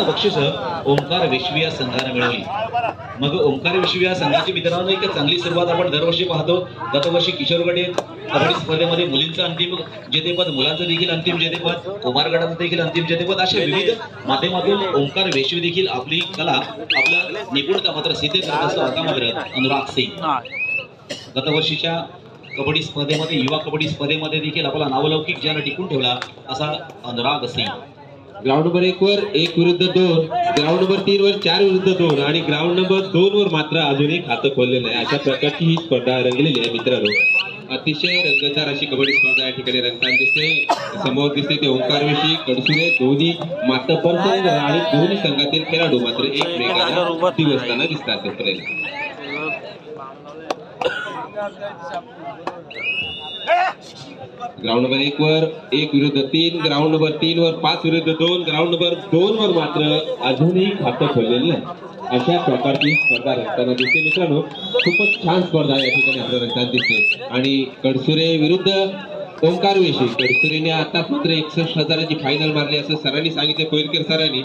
बक्षीस ओंकार विश्वी या संघाने मिळवली. मग ओंकार विश्वी या संघाची मित्रांनो एक चांगली सुरुवात आपण दरवर्षी पाहतो. गतवर्षी किशोर गट कबड्डी स्पर्धेमध्ये मुलींचं अंतिम जेतेपद मुलांचं देखील अंतिम जेतेपद कुमार गटाचं देखील अंतिम जेतेपद अशा विविध माध्यमातून ओंकार विश्वी देखील आपली कला आपलं निपुणता मात्र सिद्ध करत असतो. आता मात्र अनुराग सिंग. गतवर्षीच्या कबड्डी स्पर्धेमध्ये युवा कबड्डी स्पर्धेमध्ये देखील आपला नावलौकिक ज्यानं टिकून ठेवला असा अनुराग सिंग. ग्राउंड नंबर एक वर एक विरुद्ध दोन ग्राउंड नंबर तीन वर चार विरुद्ध दोन आणि ग्राउंड नंबर दोन वर मात्र अजूनही खातं खोललेलं आहे. अशा प्रकारची ही स्पर्धा रंगलेली आहे मित्रांनो. अतिशय रंगतदार अशी कबड्डी स्पर्धा या ठिकाणी रंगताना दिसते. समोर दिसते ते ओंकारविषयी कडसुरे दोन्ही संघ आणि दोन्ही संघातील खेळाडू मात्र एकमेकांना दिवसताना दिसतात ग्राउंड नंबर एक वर एक विरुद्ध तीन ग्राउंड नंबर तीन वर पाच विरुद्ध दोन ग्राउंड नंबर दोन वर मात्र अजूनही खातं खोललेलं नाही. अशा प्रकारची स्पर्धा रंगताना दिसते. मित्रांनो खूपच छान स्पर्धा या ठिकाणी आपल्या रंगताना दिसते. आणि कडसुरे विरुद्ध ओंकार वेशी कडसुरेने आता मात्र एकसष्ट हजाराची फायनल मारली असं सरांनी सांगितले कोयरकर सरांनी.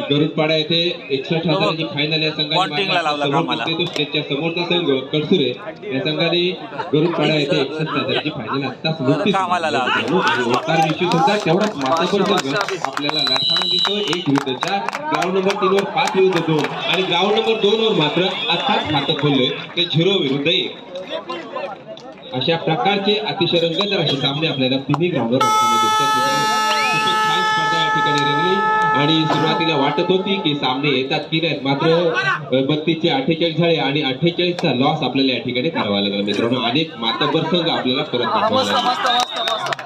गरुडपाडा येथे एकसष्ट हजाराची फायनल या संघाने स्टेजच्या समोरचा संघ कडसुरे या संघाने गरुडपाडा येथे एकसष्ट हजाराची फायनल आत्ताच नुकतीच विषयी सुद्धा तेवढाच मातापर संघ आपल्याला लढताना दिसतो एक विरुद्ध चार ग्राउंड नंबर तीन वर पाच विरुद्ध दोन. आणि ग्राउंड नंबर दोन वर मात्र आत्ताच खातं खोललोय. ते झिरो विरुद्ध एक. अशा प्रकारचे अतिशय रंगतदार असे सामने आपल्याला तिन्ही ग्राउंडवर दिसतात. आणि सुरुवातीला वाटत होती की सामने येतात की नाहीत. मात्र बत्तीसचे अठ्ठेचाळीस झाले आणि अठ्ठेचाळीसचा लॉस आपल्याला या ठिकाणी करावा लागला. मित्रांनो अनेक मातब्बर संघ आपल्याला परत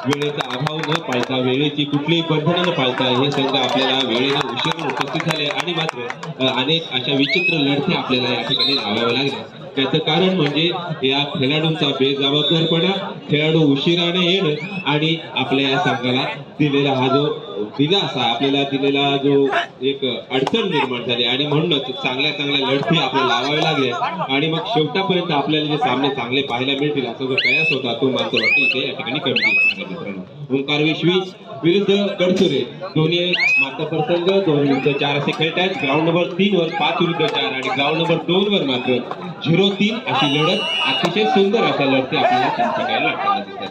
वेळेचा अभाव न पाळता वेळेची कुठलीही बंधनं न पाळता हे संघ आपल्याला वेळेने उशिरा उपस्थित झाले आणि मात्र अनेक अशा विचित्र लढते आपल्याला या ठिकाणी लावाव्या लागल्या. त्याचं कारण म्हणजे या खेळाडूंचा बेजबाबदारपणा खेळाडू उशिराने येणं आणि आपल्या या संघाला दिलेला हा जो दिलासा आपल्याला दिलेला जो एक अडचण निर्माण झाली आणि म्हणूनच चांगल्या चांगल्या लढती आपल्याला लावाव्या लागल्या आणि मग शेवटापर्यंत आपल्याला जे सामने चांगले पाहायला मिळतील असा जो प्रयास होता तो मात्र वाटतं इथे या ठिकाणी कमी मित्रांनो. ओंकार विश्वी विरुद्ध गडचुरे दोन्ही मात्र प्रसंग दोन विरुद्ध चार असे खेळत आहेत ग्राउंड नंबर तीन वर पाच विरुद्ध चार आणि ग्राउंड नंबर दोन वर मात्र झिरो तीन अशी लढत अतिशय सुंदर अशा लढते आपल्याला त्यांच्या काही लढताना दिसतात.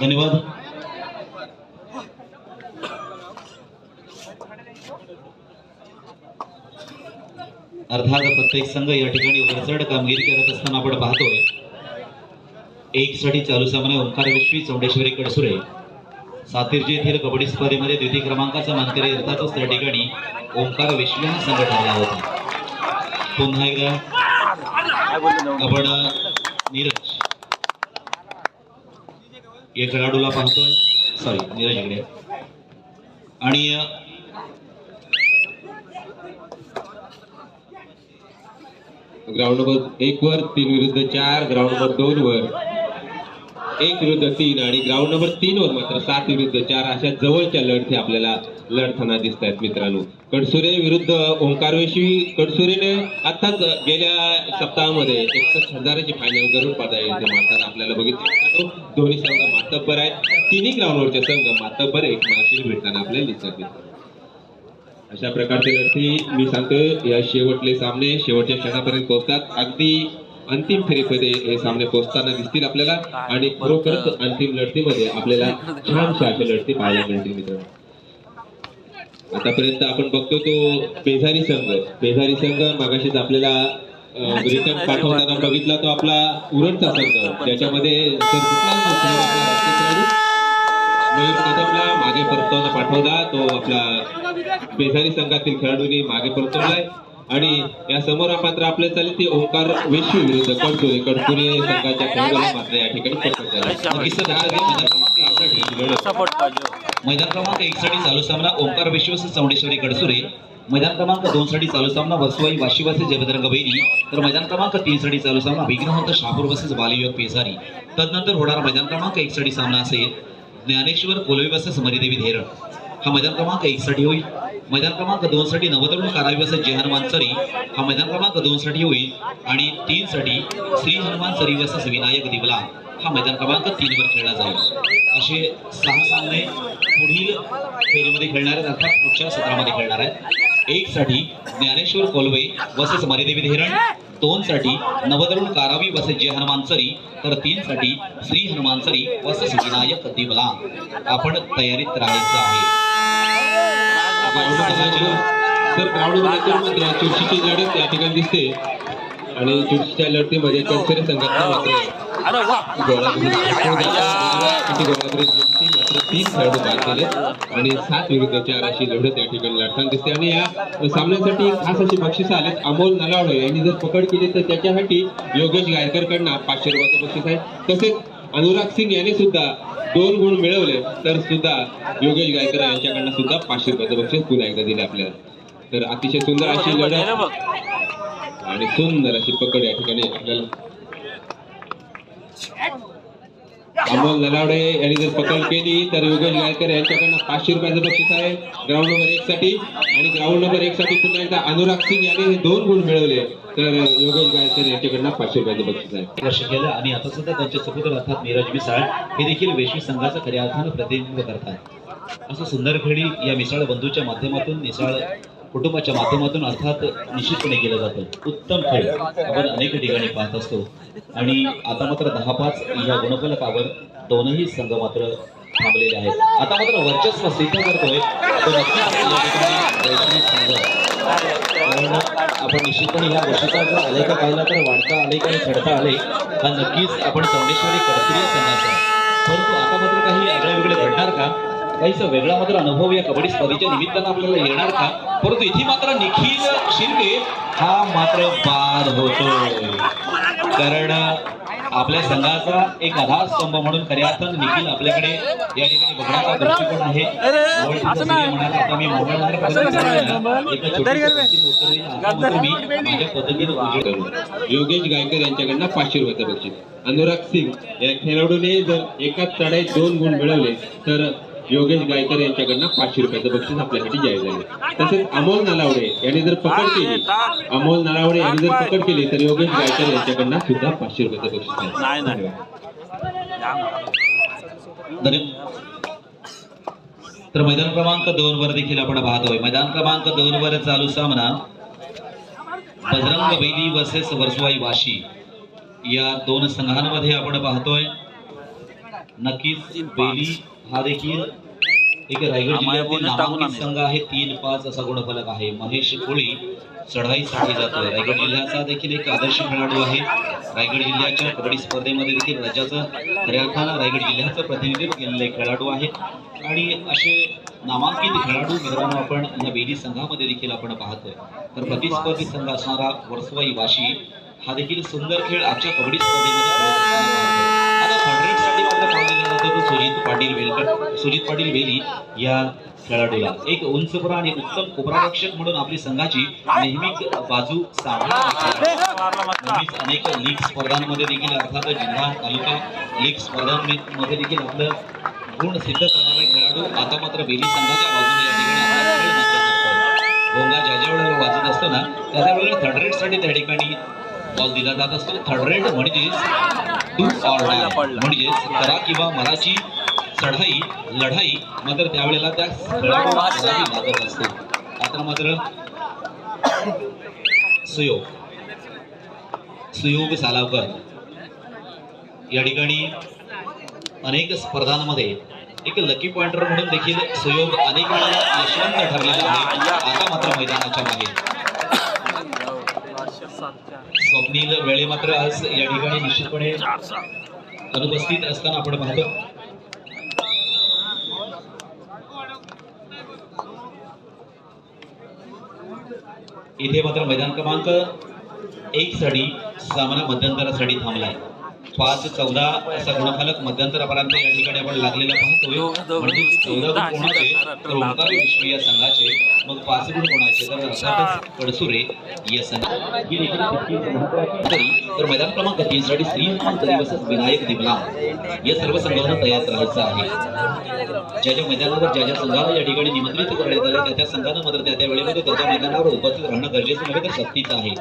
धन्यवाद. अर्थात प्रत्येक संघ या ठिकाणी वरचढ कामगिरी करत असताना आपण पाहतोय. एक साठी चालू सामना ओंकार विश्वी चौंडेश्वरी कडसुरे. सातिर्जी येथील कबड्डी स्पर्धेमध्ये द्वितीय क्रमांकाचा मानकरी अर्थातच त्या ठिकाणी ओंकार विश्व हा संघ ठरला होता. पुन्हा एकदा आपण नीरज. या खेळाडूला पाहतोय. सॉरी नीरज इकडे. आणि ग्राउंड नंबर एक वर तीन विरुद्ध चार ग्राउंड नंबर दोन वर. एक विरुद्ध तीन आणि ग्राउंड नंबर तीन वर मात्र सात विरुद्ध चार अशा जवळच्या लढती आपल्याला लढताना दिसत आहेत मित्रांनो. कडसुरे विरुद्ध ओंकारवेशी कडसुरेने आताच गेल्या सप्ताहामध्ये एकसष्ट हजाराची फायनल करून पाहता येईल. मारताना आपल्याला बघितलं दोन्ही संघ मातब्बर आहेत. तिन्ही ग्राउंडवरचे संघ मातब्बर एकमेकांशी भेटताना आपल्याला दिसत मित्रांनो. अशा प्रकारचे लढती मी सांगतो या शेवटले सामने शेवटच्या क्षणापर्यंत पोहोचतात. अगदी अंतिम फेरीमध्ये हे सामने पोहोचताना दिसतील आपल्याला आणि खरोखरच अंतिम लढतीमध्ये आपल्याला छानशा अशा लढती पाहायला मिळतील मित्रांनो. आतापर्यंत आपण बघतो तो पेझारी संघ. पेझारी संघ मागाशीच आपल्याला रिटर्न पाठवताना बघितला तो आपला उरणचा संघ. त्याच्यामध्ये मागे परतवताना पाठवला तो आपला पेझारी संघातील खेळाडूंनी मागे परतवलाय. आणि या समोर मात्र आपल्याला चालेल ते ओंकार वेशी विरुद्ध कडकुरे कडकुरे संघाच्या खेळाडूला मात्र या ठिकाणी मैदान क्रमांक एक साठी चालू सामना ओंकार विश्वस चौंडेश्वरी कडसुरे. मैदान क्रमांक दोन साठी चालू सामना वसवाई वाशी वर्सेस जयभद्रंग बैरी तर मैदान क्रमांक तीन साठी चालू सामना विघ्नवंत शहापूर वर्सेस बालयुग पेसारी. तदनंतर होणारा मैदान क्रमांक एक साठी सामना असेल ज्ञानेश्वर कोलवे वर्सेस मरिदेवी धेरण हा मैदान क्रमांक एक साठी होईल. मैदान क्रमांक दोन साठी नवतरुण कारावी वर्सेस जय हनुमान सरी. हा मैदान क्रमांक दोन साठी होईल आणि तीन साठी श्री हनुमान सरी वर्सेस विनायक दिवला. हा मैदान क्रमांक तीन वर खेळला जाईल. असे सहा सामने पुढील फेरीमध्ये खेळणार आहेत अर्थात पुढच्या सत्रामध्ये खेळणार आहेत. एक साठी ज्ञानेश्वर कोलवे वसेस मरिदेवी धीरण. दोन साठी नवतरुण कारावी वसेस जय हनुमानसरी तर तीन साठी श्री हनुमानसरी वसेस विनायक दिवला. आपण तयारीत राहायचं आहे. तर ग्राउंड मात्र चुरशीची लढत या ठिकाणी दिसते आणि चुरशीच्या लढतीमध्ये कचरे संघटना मात्र गोळाबाजी तीन खेळाडू बाद झाले आणि सात विरुद्ध चार अशी लढत या ठिकाणी लढताना दिसते आणि या सामन्यासाठी खास अशी बक्षिसं आलेत अमोल नलावडे यांनी जर पकड केली तर त्याच्यासाठी योगेश गायकरकडनं पाचशे रुपयाचं बक्षीस आहे. तसेच अनुराग सिंग यांनी सुद्धा दोन गुण मिळवले तर सुद्धा योगेश गायकर यांच्याकडनं सुद्धा पाचशे रुपयाचं बक्षीस पुन्हा एकदा दिले आपल्याला. तर अतिशय सुंदर अशी लढत आणि सुंदर अशी पकड या ठिकाणी आपल्याला अमोल ललावडे यांनी जर पकड केली तर योगेश गायकर यांच्याकडनं पाचशे रुपयाचं बक्षीस आहे. ग्राउंड नंबर एक साठी. आणि ग्राउंड नंबर एक साठी पुन्हा एकदा अनुराग सिंग यांनी हे दोन गुण मिळवले. तर योगेश गायकर यांच्याकडनं पाचशे रुपयाचं बक्षीस आहे. वर्ष केलं आणि आता सुद्धा त्यांचे सुपुत्र अर्थात नीरज मिसाळ हे देखील वैश्विक संघाचं खऱ्या अर्थानं प्रतिनिधित्व करतात असं सुंदर खेळी या मिसाळ बंधूच्या माध्यमातून मिसाळ कुटुंबाच्या माध्यमातून अर्थात निश्चितपणे केलं जातं. उत्तम खेळ आपण अनेक ठिकाणी पाहत असतो. आणि आता मात्र दहा पाच या गुणफलकावर दोनही संघ मात्र थांबलेले आहेत. आता मात्र वर्चस्व सिद्ध करतोय आपण निश्चितपणे ह्या गोष्टीचा जर आलेखा पाहिला तर वाढता आले आणि चढता आले हा नक्कीच आपण चौंडेश्वरी कर्तव्य संघाचा परंतु आता मात्र काही आगळे वेगळे घडणार का? काहीच वेगळा मात्र अनुभव या कबड्डी स्पर्धेच्या निमित्तानं आपल्याला येणार का? परंतु इथे मात्र निखिल शिंदे हा मात्र बाद होतोय कारण आपल्या संघाचा एक आधारस्तंभ म्हणून खऱ्या अर्थानं निखिल आपल्याकडे या ठिकाणी बघण्याचा दृष्टिकोन आहे. योगेश गायकर यांच्याकडनं पाचशे रुपयाचं बक्षीस अनुराग सिंग या खेळाडूने जर एकाच चढाईत दोन गुण मिळवले तर योगेश गायकर यांच्याकडनं पाचशे रुपयाचं बक्षीस आपल्यासाठी जाहीर झाले. तसेच अमोल नलावडे यांनी जर पकड केली अमोल नलावडे यांनी जर पकड केली तर योगेश गायकर यांच्याकडनं सुद्धा पाचशे रुपयाचं बक्षीस नाही, तर मैदान क्रमांक दोन वर देखील आपण पाहतोय. मैदान क्रमांक दोन वर चालू सामना बजरंग बैली वर्सेस वर्सवाई वाशी. या दोन संघांमध्ये आपण पाहतोय. नक्कीच बेली हा देखील एक रायगड जिल्ह्यातील नामांकित संघ आहे. तीन पाच असा गुणफलक आहे. महेश कोळी चढाईसाठी जातोय. रायगड जिल्ह्याचा देखील एक आदर्श खेळाडू आहे. रायगड जिल्ह्याच्या कबड्डी स्पर्धेमध्ये देखील राज्याचं खऱ्या अर्थानं रायगड जिल्ह्याचं प्रतिनिधित्व केलेले खेळाडू आहे आणि असे नामांकित खेळाडू मित्रांनो आपण या बेली संघामध्ये देखील आपण पाहतोय. तर प्रतिस्पर्धी संघ असणारा वर्सवाई वाशी हा देखील सुंदर खेळ आजच्या कबड्डी स्पर्धेमध्ये खेळत मात्र पाव दिला जातो. तो सुजित पाटील वेलकर सुजित पाटील वेली या खेळाडूला. एक उंचपुरा आणि उत्तम उपरारक्षक म्हणून आपली संघाची नेहमी बाजू सांभाळत अनेक लीग स्पर्धांमध्ये देखील अर्थात जिल्हा तालुका लीग स्पर्धांमध्ये देखील आपलं गुण सिद्ध करणारा खेळाडू आता मात्र बेली संघाच्या बाजूने या ठिकाणी आपला भोंगा ज्या ज्या वेळेला वाजत असताना त्या त्या वेळेला थर्ड रेटसाठी त्या ठिकाणी बॉल दिला जात असतो. थर्ड रेट म्हणजेच टू ऑर म्हणजेच करा किंवा मराची चढाई लढाई मात्र त्यावेळेला त्या लागत असते. आता मात्र सुयोग. सुयोग सालावकर. या ठिकाणी अनेक स्पर्धांमध्ये एक लकी पॉइंटर म्हणून देखील सुयोग अनेक वेळा यशवंत ठरलेला आहे. आता मात्र मैदानाच्या बाहेर स्वप्नील वेळे मात्र आज या ठिकाणी निश्चितपणे अनुपस्थित असताना आपण पाहतो. इथे मात्र मैदान क्रमांक एक साठी सामना मध्यंतरासाठी थांबलाय. पाच चौदा असा गुणफलक मध्यंतरापर्यंत या ठिकाणी आपण लागलेला पाहतोय. म्हणजे चौदा गुण कोणाचे? तर ओंकार विश्व या संघाचे मग पाच गुण कोणाचे? तर अर्थातच कडसुरे या संघ. देखील तितकीच महत्त्वाची तरी मैदान क्रमांक तीन साठी श्री हनुमंत दिवस विनायक दिवला. या सर्व संघांना तयार राहायचं आहे. ज्या ज्या मैदानावर ज्या ज्या संघाला या ठिकाणी निमंत्रित करण्यात आले त्या त्या संघानं मात्र त्या त्या वेळेमध्ये त्या त्या मैदानावर उपस्थित राहणं गरजेचं नव्हे तर सक्तीचं आहे.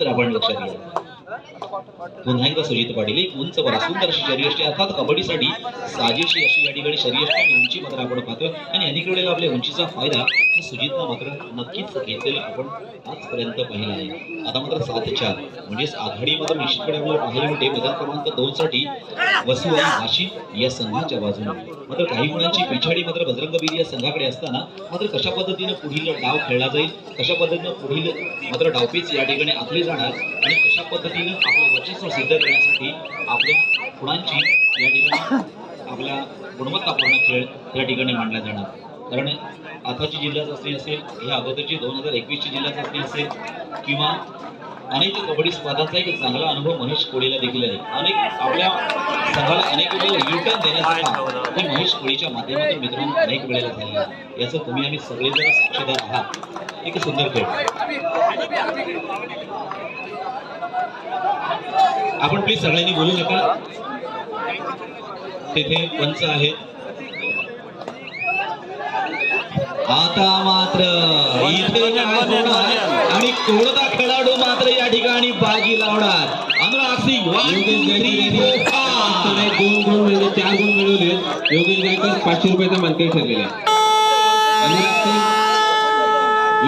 तर आपण लक्षात घ्या पुन्हा एकदा सुजित पाटील एक उंच बरा सुंदर अशी अर्थात कबड्डीसाठी साजेशी अशी या ठिकाणी शरीरयष्टी आणि उंची मात्र आपण पाहतोय आणि अनेक वेळेला आपल्या उंचीचा फायदा हा सुजितनं मात्र नक्कीच घेतलेलं आपण आजपर्यंत पाहिलं आहे आता मात्र सात चार म्हणजेच आघाडी मात्र निश्चितपणे आपल्याला पाहायला मिळते मैदान क्रमांक दोन साठी वसू आणि नाशिक या संघाच्या बाजूने. मात्र काही गुणांची पिछाडी मात्र बजरंगबीर या संघाकडे असताना मात्र कशा पद्धतीने पुढील डाव खेळला जाईल कशा पद्धतीनं पुढील मात्र डावपीच या ठिकाणी आखले जाणार आणि कशा पद्धतीने आपलं वर्चस्व सिद्ध करण्यासाठी आपल्या गुणांची या ठिकाणी आपल्या गुणवत्तापूर्ण खेळ या ठिकाणी मांडला जाणार. कारण आताची जिल्हा चाचणी असेल ह्या अगोदरची दोन हजार एकवीसची जिल्हा चाचणी असेल किंवा अनेक कबड्डी स्पर्धांचा एक चांगला अनुभव महेश कोळीला देखील आहे. अनेक आपल्या संघाला अनेक वेळेला युटर्न देण्यासाठी हे महेश कोळीच्या माध्यमातून मित्रांनो अनेक वेळेला झालेलं आहे. याचं तुम्ही आम्ही सगळेजण साक्षीदार आहात. एक सुंदर खेळ. आपण प्लीज सगळ्यांनी बोलू नका. तेथे पंच आहेत. आता मात्र? आणि कोणता खेळाडू मात्र या ठिकाणी बाजी लावणार? अनुराग सिंग दोन गुण मिळवले चार गुण मिळवले. योगेश गायकर पाचशे रुपयाचा मानकरी ठरलेला अनुराग सिंग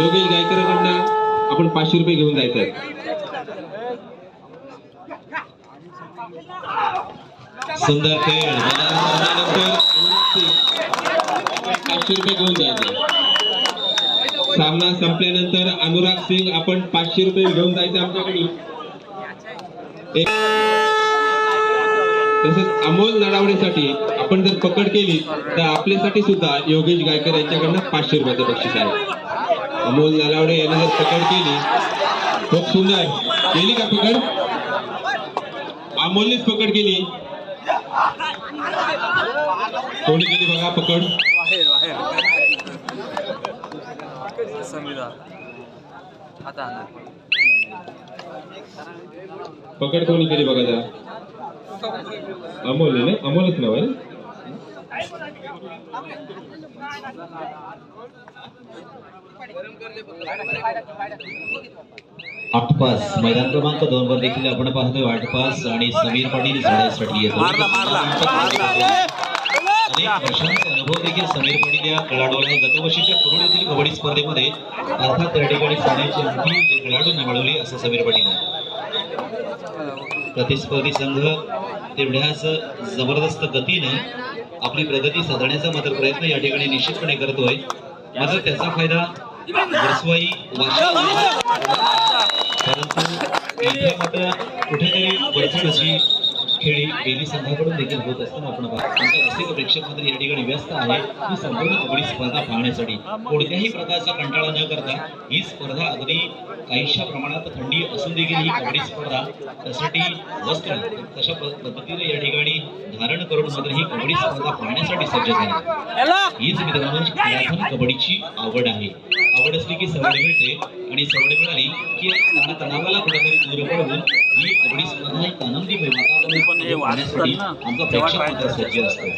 योगेश गायकरकडनं आपण पाचशे रुपये घेऊन जायचं सुंदर खेळ. अनुराग सिंग. पाचशे रुपये घेऊन जायचे. सामना संपल्यानंतर अनुराग सिंग आपण पाचशे रुपये घेऊन जायचे आमच्याकडे. तसेच अमोल नडावडेसाठी आपण जर पकड केली तर आपल्यासाठी सुद्धा योगेश गायकर यांच्याकडनं पाचशे रुपयाचं बक्षीस आहे. अमोल नलावडे यांनी जर पकड केली खूप सुंदर. केली का पकड? अमोलनेच पकड केली. कोणी केली बघा पकड. बाहेर बाहेर. संविधान आता पकड कोणी केली बघा अमोल ना? अमोलच नाव आहे? आठपास. मैदान क्रमांक दोन वर देखील आपण पाहतोय आठपास आणि समीर पाटील जोडण्यासाठी येतो. अनेक वर्षांचा अनुभव देखील समीर पाटील या खेळाडूला गतवर्षीच्या कुरुड येथील कबड्डी स्पर्धेमध्ये अर्थात त्या ठिकाणी सोन्याची अंतिम खेळाडूंनी मिळवली असं समीर पाटील प्रतिस्पर्धी संघ तेवढ्याच जबरदस्त गतीनं आपली प्रगती साधण्याचा मात्र प्रयत्न या ठिकाणी निश्चितपणे करतोय. मात्र त्याचा फायदा वरसवाई परंतु मात्र कुठेतरी वरचढ अशी खेळी बेली संघाकडून देखील होत असताना आपण पाहतो. आमचा रसिक प्रेक्षक मात्र या ठिकाणी व्यस्त आहे. ही संपूर्ण कबड्डी स्पर्धा पाहण्यासाठी कोणत्याही प्रकारचा कंटाळा न करता ही स्पर्धा अगदी काहीशा प्रमाणात थंडी असून देखील ही कबड्डी स्पर्धा त्यासाठी वस्त्र तशा पद्धतीने या ठिकाणी धारण करून मात्र ही कबड्डी स्पर्धा पाहण्यासाठी सज्ज झाली. हीच मित्रांनो कबड्डीची आवड आहे. आवड असली की सवड मिळते. आणि सवड मिळाली की ताणा तणावाला कुठेतरी दूर पडवून ही स्पर्धा एक आनंदी ना, आमचा प्रेक्षक मात्र सज्ज असतो.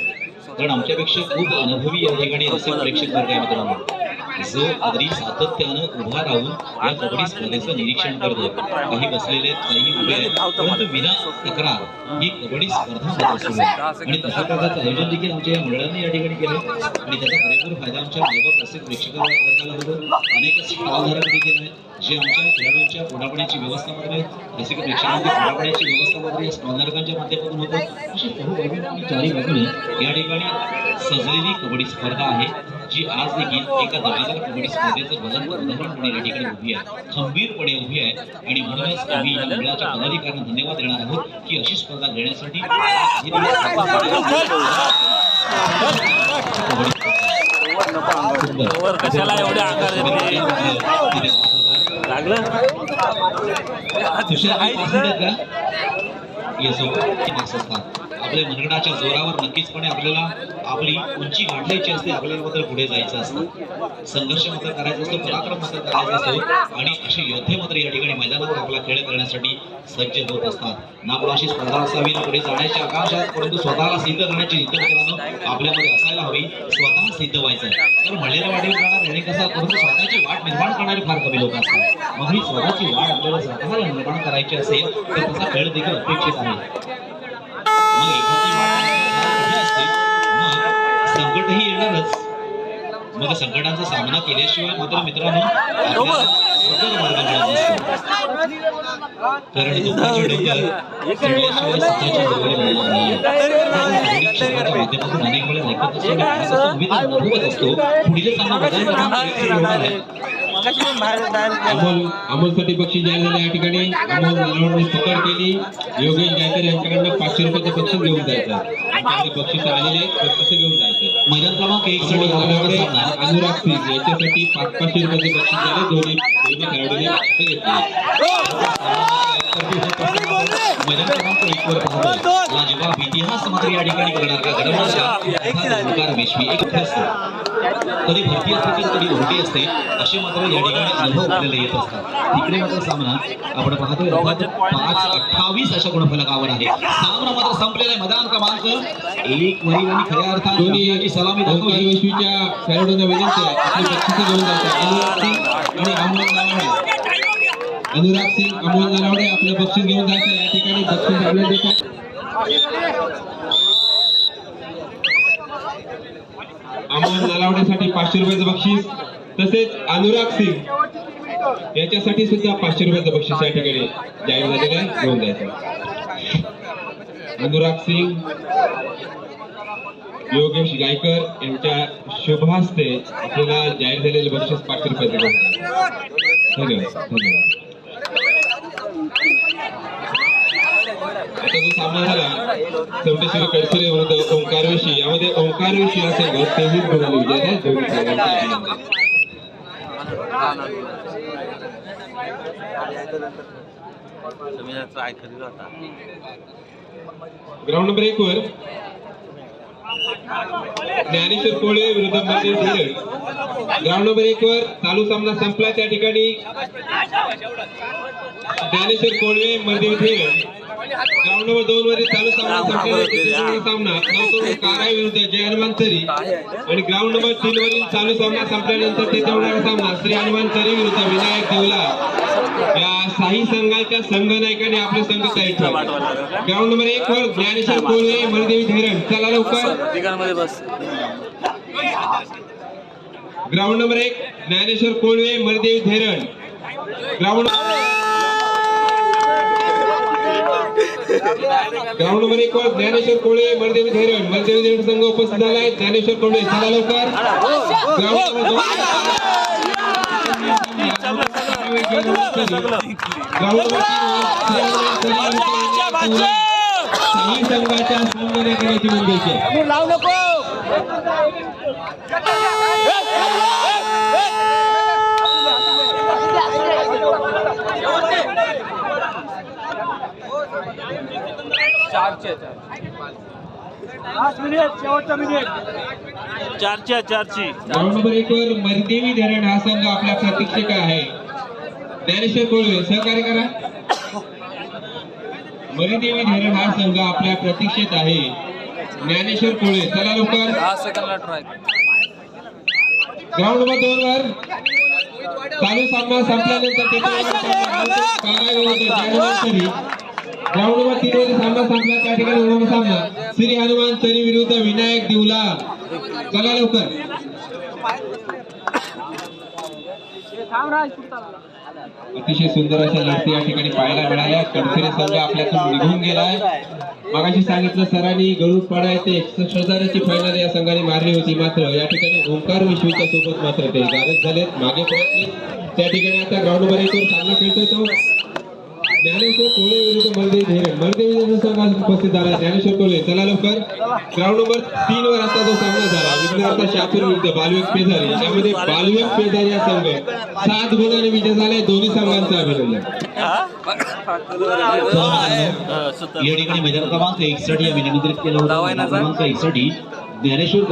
कारण आमच्यापेक्षा खूप अनुभवी या ठिकाणी रसिक प्रेक्षक वर्ग आहे मित्रांनो. जो अगदी सातत्यानं उभा राहून या कबड्डी स्पर्धेचं निरीक्षण करतो काही बसलेले काही उभे आहेत. परंतु विना तक्रार ही कबड्डी स्पर्धा सुरू आहे. आणि तशा प्रकारचं आयोजन देखील आमच्या या मंडळाने या ठिकाणी केलं आणि त्याचा भरपूर फायदा आमच्या मायबाप प्रसिद्ध प्रेक्षकांना होतो. अनेक स्टॉलधारक देखील आहेत जे आमच्या खेळाडूंच्या पुढापण्याची व्यवस्था मात्र आहेत. जसे की प्रेक्षकांच्या पुढापण्याची व्यवस्था मात्र या स्टॉलधारकांच्या माध्यमातून होतं. अशी चहूबाजूने आणि चारी बाजूने या ठिकाणी सजलेली कबड्डी स्पर्धा आहे. जी आज देखील एका दर्जेदार कबड्डी स्पर्धेचं ज्वलंत उदाहरण म्हणून या ठिकाणी उभी आहे. खंबीरपणे उभी आहे. आणि म्हणूनच आम्ही या मंडळाच्या पदाधिकाऱ्यांना धन्यवाद देणार आहोत की अशी स्पर्धा घेण्यासाठी. वर कशाला अंगार येते लागलं? तुषार येसो असतात आपल्या मनगडाच्या जोरावर नक्कीचपणे आपल्याला आपली उंची गाठायची असते आपल्याला मात्र पुढे जायचं असतं. संघर्ष मात्र करायचा असतो पराक्रम मात्र करायचा असतो आणि असे योद्धे मात्र या ठिकाणी मैदानावर आपला खेळ करण्यासाठी सज्ज होत असतात. ना कोणाशी स्पर्धा असावी ना पुढे जाण्याची आकांक्षा परंतु स्वतःला सिद्ध करण्याची जिद्द मित्रांनो आपल्यामध्ये असायला हवी स्वतः सिद्ध व्हायचं तर म्हणलेल्या वाटेवर जाणार आणि कसा परंतु स्वतःची वाट निर्माण करणारे फार कमी लोक असतात. मग ही स्वतःची वाट आपल्याला स्वतःला निर्माण करायची असेल तर तसा खेळ देखील अपेक्षित आहे. मग एखादी वाट आपल्याला कठीण असते मग संकटही येणारच. मग संकटांचा सामना केल्याशिवाय मात्र मित्रांनो कारण दुःखाचे डोंगर चढल्याशिवाय सुखाची डोंगरे मिळणार अनेक वेळा ऐकत असतो. पुढील आहे अमोल अमोलसाठी बक्षीस जाहीर झाले या ठिकाणी अमोल नलवडने पकड केली. योगेश गायकर यांच्याकडनं पाचशे रुपयाचं बक्षीस घेऊन जायचं. यांच्याकडे बक्षीस आलेले कसं घेऊन जायचं. मैदान क्रमांक एक साठी नलवडे, अनुराग सिंग याच्यासाठी पाच पाचशे रुपयाचे बक्षीस झाले दोन्ही दोन्ही खेळाडूंनी बक्षीस घेतले मैदान क्रमांक एक वर पाहतो लाजवाब इतिहास मात्र या ठिकाणी करणार का एक असतो कधी भरती असते तर कधी उलटी असते असे मात्र या ठिकाणी अनुभव आपल्याला येत असतात तिकडे मात्र सामना आपण पाहतोय पाच अठ्ठावीस अशा गुणफलकावर आहे. सामना मात्र संपलेला आहे मैदान क्रमांक एक वरील आणि खऱ्या अर्थात दोन्ही याची सलामी ओंकार दाखवली खेळाडूंना विनंती आहे आपली आणि अमोल नलावडे अनुराग सिंग अमोल नलावडे आपलं बक्षीस घेऊन जायचं या ठिकाणी बक्षीस आपल्याला देतो अमोल नलावडेसाठी पाचशे रुपयाचं बक्षीस तसेच अनुराग सिंग याच्यासाठी सुद्धा पाचशे रुपयाचं बक्षीस या ठिकाणी जाहीर झालेलं आहे. घेऊन जायचं. अनुराग सिंग योगेश गायकर यांच्या शुभ हस्ते आपल्याला जाहीर झालेले बक्षीस पाचशे रुपयाचं धन्यवाद धन्यवाद. आता जो सामना झाला कडसरे विरुद्ध ओंकारवेशी यामध्ये ओंकारवेशी हा संघ तेवीस गुणांनी विजय आहे दोन्ही ग्राउंड नंबर एक वर ज्ञानेश्वर कोळे विरुद्धमध्ये धीरज ग्राउंड नंबर एक वर चालू सामना संपला त्या ठिकाणी. ज्ञानेश्वर कोळवे मध्ये धीरज ग्राउंड नंबर दोन वरील चालू सामना संपलेला सामना काराय विरुद्ध जय हनुमान तरी आणि ग्राउंड नंबर तीन वरील चालू सामना संपल्यानंतर तिथे होणारा सामना श्री हनुमान तरी विरुद्ध विनायक देवला. या साही संघाच्या संघनायकाने आपले संघ तयार ठेवले. ग्राउंड नंबर एक वर ज्ञानेश्वर कोळवे मरदेवी धैरण. चला लवकर. ग्राउंड नंबर एक ज्ञानेश्वर कोळवे मरदेवी धैरण. ग्राउंड ग्राउंड नंबर एक वर ज्ञानेश्वर कोळवे मरदेवी धैरण. मरदेवी धैरण संघ उपस्थित झाला आहे ज्ञानेश्वर कोळवे चला लवकर. ग्राउंड नंबर दोन ग्राउंड नंबर तीन वर काही संघाच्या संघनायकाची मंडळीची आहे. लावू नको चारची चारची ग्राउंड नंबर एक वर मरदेवी धरण हा संघ आपल्या प्रतीक्षेक आहे ज्ञानेश्वर कोळवे सहकार्य करा. मरदेवी धरण हा संघ आपल्या प्रतीक्षेत आहे. ज्ञानेश्वर कोळवे चला लवकर. ग्राउंड नंबर दोन वर चालू सामना संपल्यानंतर ग्राउंड नंबर तीन वरील सामना संपला. त्या ठिकाणी होणारा सामना. श्री हनुमान तरी विरुद्ध विनायक दिवला. चला लवकर. अतिशय सुंदर अशा लढती या ठिकाणी पाहायला मिळाल्या. कडफिरे संघ आपल्यातून निघून गेलाय. मगाशी सांगितलं सरांनी गरुड पाडा येथे एकसष्ट हजाराची फायनल या संघाने मारली होती मात्र. या ठिकाणी ओंकार विश्वीच्या सोबत मात्र ते गारद झालेत. मागे पळतले त्या ठिकाणी आता ग्राउंड वर एक वर सामना खेळतोय तो. ज्ञानेश्वर कोळे विरुद्ध मलदेव धैर्य मलदेव धैर्य संघ आज उपस्थित झाला. ज्ञानेश्वर कोळे चला लवकर. ग्राउंड नंबर तीन वर आता जो सामना झाला विघ्नहर्ता शापूर विरुद्ध बालवेग पेजारी यामध्ये बालवेग पेजारी हा संघ सात गुणाने विजय झालाय दोन्ही संघांचं अभिनंदन. या ठिकाणी मैदान क्रमांक केलं होतं. क्रमांक ज्ञानेश्वर